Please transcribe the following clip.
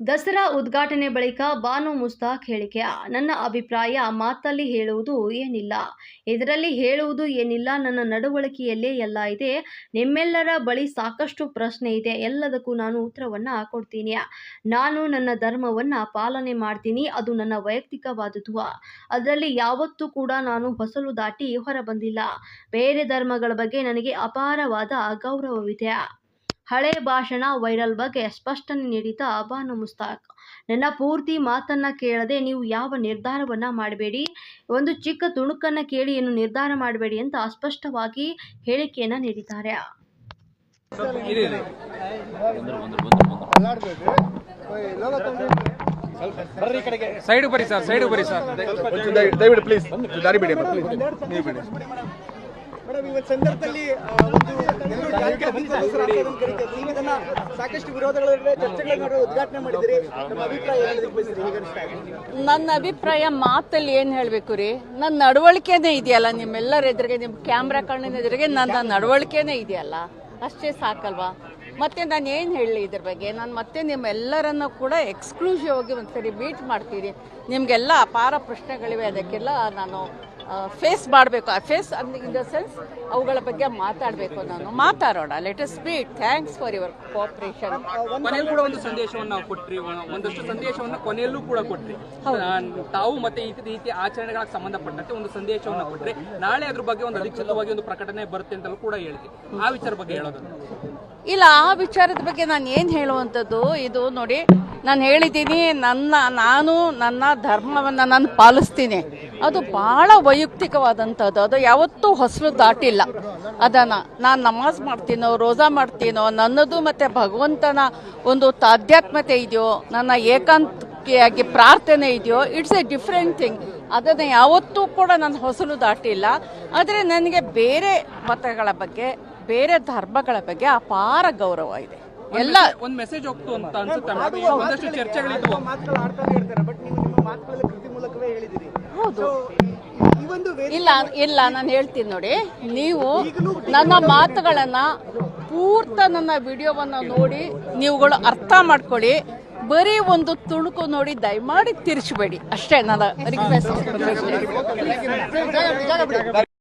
ದಸರಾ ಉದ್ಘಾಟನೆ ಬಳಿಕ ಬಾನು ಮುಸ್ತಾಕ್ ಹೇಳಿಕೆ, ನನ್ನ ಅಭಿಪ್ರಾಯ ಮಾತಲ್ಲಿ ಹೇಳುವುದು ಏನಿಲ್ಲ. ಇದರಲ್ಲಿ ಹೇಳುವುದು ಏನಿಲ್ಲ, ನನ್ನ ನಡವಳಿಕೆಯಲ್ಲೇ ಎಲ್ಲ ಇದೆ. ನಿಮ್ಮೆಲ್ಲರ ಬಳಿ ಸಾಕಷ್ಟು ಪ್ರಶ್ನೆ ಇದೆ. ಎಲ್ಲದಕ್ಕೂ ನಾನು ಉತ್ತರವನ್ನು ಕೊಡ್ತೀನಿ. ನಾನು ನನ್ನ ಧರ್ಮವನ್ನ ಪಾಲನೆ ಮಾಡ್ತೀನಿ. ಅದು ನನ್ನ ವೈಯಕ್ತಿಕವಾದುದು ಅದರಲ್ಲಿ ಯಾವತ್ತೂ ಕೂಡ ನಾನು ಹೊಸಲು ದಾಟಿ ಹೊರ ಬಂದಿಲ್ಲ ಬೇರೆ ಧರ್ಮಗಳ ಬಗ್ಗೆ ನನಗೆ ಅಪಾರವಾದ ಗೌರವವಿದೆ. ಹಳೆ ಭಾಷಣ ವೈರಲ್ ಬಗ್ಗೆ ಸ್ಪಷ್ಟನೆ ನೀಡಿದ ಅಬಾನು ಮುಸ್ತಾಕ್. ನನ್ನ ಪೂರ್ತಿ ಮಾತನ್ನ ಕೇಳದೆ ನೀವು ಯಾವ ನಿರ್ಧಾರವನ್ನ ಮಾಡಬೇಡಿ? ಒಂದು ಚಿಕ್ಕ ತುಣುಕನ್ನ ಕೇಳಿ ಏನು ನಿರ್ಧಾರ ಮಾಡಬೇಡಿ ಅಂತ ಅಸ್ಪಷ್ಟವಾಗಿ ಹೇಳಿಕೆಯನ್ನ ನೀಡಿದ್ದಾರೆ. ಸೈಡ್ ಬರಿ ಸರ್ ಸೈಡ್ ಬರಿ ಸರ್. ದಯವಿಟ್ಟು ಪ್ಲೀಸ್ ದಾರಿ ಬಿಡಿ ನೀವು ಬಿಡಿ ಉದ್ಘಾಟನೆ ಮಾಡಿದಿರಿ. ನನ್ನ ಅಭಿಪ್ರಾಯ ಮಾತಲ್ಲಿ ಏನು ಹೇಳಬೇಕು ರೀ? ನನ್ನ ನಡವಳಿಕೆನೇ ಇದೆಯಲ್ಲ ನಿಮ್ಮೆಲ್ಲರ ಎದುರಿಗೆ ನಿಮ್ಮ ಕ್ಯಾಮ್ರಾ ಕಣ್ಣಿನ ಎದುರಿಗೆ ನನ್ನ ನಡವಳಿಕೆನೇ ಇದೆಯಲ್ಲ? ಅಷ್ಟೇ ಸಾಕಲ್ವಾ? ಮತ್ತೆ ನಾನು ಏನು ಹೇಳಲಿ ಇದ್ರ ಬಗ್ಗೆ? ನಾನು ಮತ್ತೆ ನಿಮ್ಮೆಲ್ಲರನ್ನು ಕೂಡ ಎಕ್ಸ್ಕ್ಲೂಸಿವ್ ಆಗಿ ಒಂದ್ಸರಿ ಮೀಟ್ ಮಾಡ್ತೀನಿ ನಿಮಗೆಲ್ಲ ಅಪಾರ ಪ್ರಶ್ನೆಗಳಿವೆ, ಅದಕ್ಕೆಲ್ಲ ನಾನು ಫೇಸ್ ಮಾಡಬೇಕು. ಆ ಫೇಸ್ ಇನ್ ದ ಸೆನ್ಸ್ ಅವುಗಳ ಬಗ್ಗೆ ಮಾತಾಡಬೇಕು ನಾನು. ಮಾತಾಡೋಣ. Let us speed thanks for your cooperation ಕೊನೆಯಲ್ಲೂ ಕೂಡ ಒಂದು ಸಂದೇಶವನ್ನ ಕೊಟ್ರಿ ಒಂದಷ್ಟು ಸಂದೇಶವನ್ನ ಕೊನೆಯಲ್ಲೂ ಕೂಡ ಕೊಟ್ರಿ. ತಾವು ಮತ್ತೆ ಈ ರೀತಿ ಆಚರಣೆಗಳಿಗೆ ಸಂಬಂಧಪಟ್ಟಂತೆ ಒಂದು ಸಂದೇಶವನ್ನ ಕೊಟ್ರಿ. ನಾಳೆ ಅದ್ರ ಬಗ್ಗೆ ಒಂದು ಅಧಿಕೃತವಾಗಿ ಒಂದು ಪ್ರಕಟಣೆ ಬರುತ್ತೆ ಅಂತಲೂ ಕೂಡ ಹೇಳಿದೆ ಆ ವಿಚಾರ ಬಗ್ಗೆ ಹೇಳೋದು. ಇಲ್ಲ ಆ ವಿಚಾರದ ಬಗ್ಗೆ ನಾನು ಏನು ಹೇಳುವಂಥದ್ದು? ಇದು ನೋಡಿ ನಾನು ಹೇಳಿದ್ದೀನಿ ನನ್ನ ನಾನು ನನ್ನ ಧರ್ಮವನ್ನು ನಾನು ಪಾಲಿಸ್ತೀನಿ. ಅದು ಭಾಳ ವೈಯಕ್ತಿಕವಾದಂಥದ್ದು ಅದು ಯಾವತ್ತೂ ಹೊಸಲು ದಾಟಿಲ್ಲ ಅದನ್ನು ನಾನು ನಮಾಜ್ ಮಾಡ್ತೀನೋ ರೋಜಾ ಮಾಡ್ತೀನೋ ನನ್ನದು ಮತ್ತು ಭಗವಂತನ ಒಂದು ತಾಧ್ಯಾತ್ಮತೆ ಇದೆಯೋ ನನ್ನ ಏಕಾಂತಿಯಾಗಿ ಪ್ರಾರ್ಥನೆ ಇದೆಯೋ ಇಟ್ಸ್ ಎ ಡಿಫ್ರೆಂಟ್ ಥಿಂಗ್ ಅದನ್ನು ಯಾವತ್ತೂ ಕೂಡ ನಾನು ಹೊಸಲು ದಾಟಿಲ್ಲ ಆದರೆ ನನಗೆ ಬೇರೆ ಮತಗಳ ಬಗ್ಗೆ ಬೇರೆ ಧರ್ಮಗಳ ಬಗ್ಗೆ ಅಪಾರ ಗೌರವ ಇದೆ ಎಲ್ಲ ಒಂದು ಮೆಸೇಜ್ ಹೋಗ್ತು ಅಂತ ಅನ್ಸುತ್ತೆ ಚರ್ಚೆಗಳಿದ್ವು ಮಾತುಗಳು ಆಡ್ತಾನೆ ಇರ್ತಾರೆ ಬಟ್ ನೀವು ನಿಮ್ಮ ಮಾತುಗಳಲ್ಲಿ ಕೃತಿ ಮೂಲಕವೇ ಹೇಳಿದಿರಿ ಹೌದು ಇಲ್ಲ ಇಲ್ಲ, ನಾನು ಹೇಳ್ತೀನಿ ನೋಡಿ. ನೀವು ನನ್ನ ಮಾತುಗಳನ್ನ ಪೂರ್ತ ನನ್ನ ವಿಡಿಯೋವನ್ನು ನೋಡಿ ನೀವುಗಳು ಅರ್ಥ ಮಾಡ್ಕೊಳ್ಳಿ. ಬರೀ ಒಂದು ತುಣುಕು ನೋಡಿ ದಯಮಾಡಿ ತಿರ್ಚಬೇಡಿ. ಅಷ್ಟೇ ನನ್ನ ರಿಕ್ವೆಸ್ಟ್